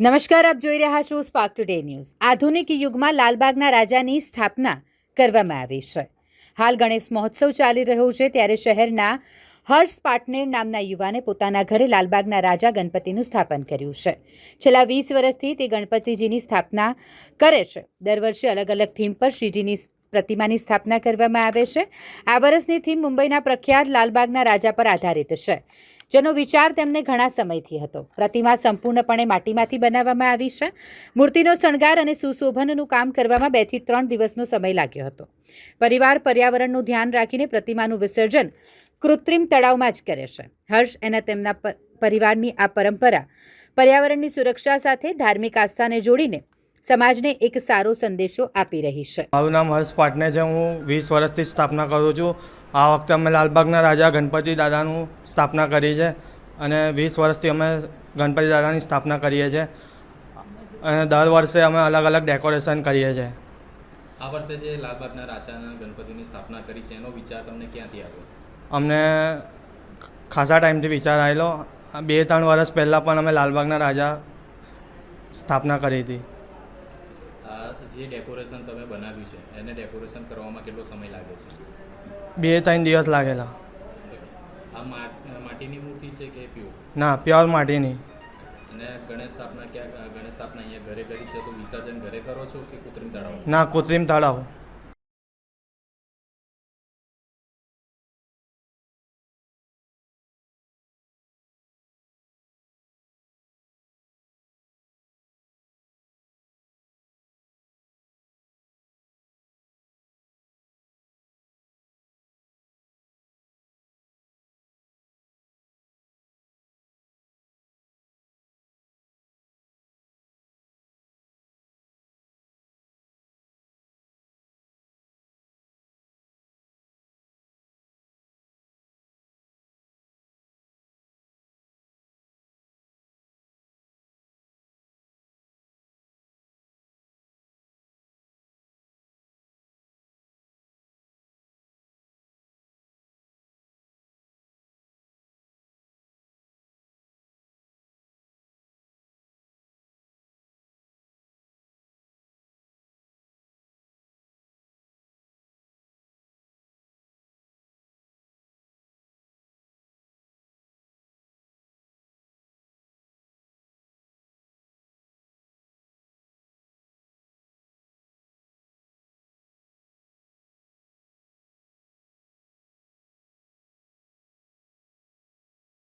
નમસ્કાર, આપ જોઈ રહ્યા છો સ્પાર્ક ટુડે ન્યૂઝ આધુનિક યુગમાં લાલબાગના રાજાની સ્થાપના કરવામાં આવી છે. હાલ ગણેશ મહોત્સવ ચાલી રહ્યો છે ત્યારે શહેરના હર્ષ પાટનેર નામના યુવાને પોતાના ઘરે લાલબાગના રાજા ગણપતિનું સ્થાપન કર્યું છે. છેલ્લા વીસ વર્ષથી તે ગણપતિજીની સ્થાપના કરે છે. દર વર્ષે અલગ અલગ થીમ પર શ્રીજીની પ્રતિમાની સ્થાપના કરવામાં આવે છે. આ વર્ષની થીમ મુંબઈના પ્રખ્યાત લાલબાગના રાજા પર આધારિત છે. જેનો વિચાર તેમને ઘણા સમયથી હતો. પ્રતિમા સંપૂર્ણપણે માટીમાંથી બનાવવામાં આવી છે. મૂર્તિનો શણગાર અને સુશોભનનું કામ કરવામાં બેથી ત્રણ દિવસનો સમય લાગ્યો હતો. પરિવાર પર્યાવરણનું ધ્યાન રાખીને પ્રતિમાનું વિસર્જન કૃત્રિમ તળાવમાં જ કરે છે. હર્ષ અને તેમના પરિવારની આ પરંપરા પર્યાવરણની સુરક્ષા સાથે ધાર્મિક આસ્થાને જોડીને સમાજને એક સારો સંદેશો આપી રહી છે. મારું નામ હર્ષ પાટને છે. હું વીસ વર્ષથી સ્થાપના કરું છું. આ વખતે અમે લાલબાગના રાજા ગણપતિ દાદાનું સ્થાપના કરી છે અને વીસ વર્ષથી અમે ગણપતિ દાદાની સ્થાપના કરીએ છીએ. અને દર વર્ષે અમે અલગ અલગ ડેકોરેશન કરીએ છીએ. આ વર્ષે જે લાલબાગના રાજાના ગણપતિની સ્થાપના કરી છે એનો વિચાર તમને ક્યાંથી આવ્યો? અમને ખાસા ટાઈમથી વિચાર આવેલો. બે ત્રણ વર્ષ પહેલાં પણ અમે લાલબાગના રાજા સ્થાપના કરી હતી. જે ડેકોરેશન તમે બનાવ્યું છે એને ડેકોરેશન કરવામાં કેટલો સમય લાગે છે? બે ત્રણ દિવસ લાગેલા. આ માટીની મૂર્તિ છે કે પ્યોર ના પ્યોર માટીની. અને ગણેશ સ્થાપના ક્યાં ગણેશ સ્થાપના અહીંયા ઘરે કરી છે તો વિસર્જન ઘરે કરો છો કે કૃત્રિમ તળાવ ના કૃત્રિમ તળાવ.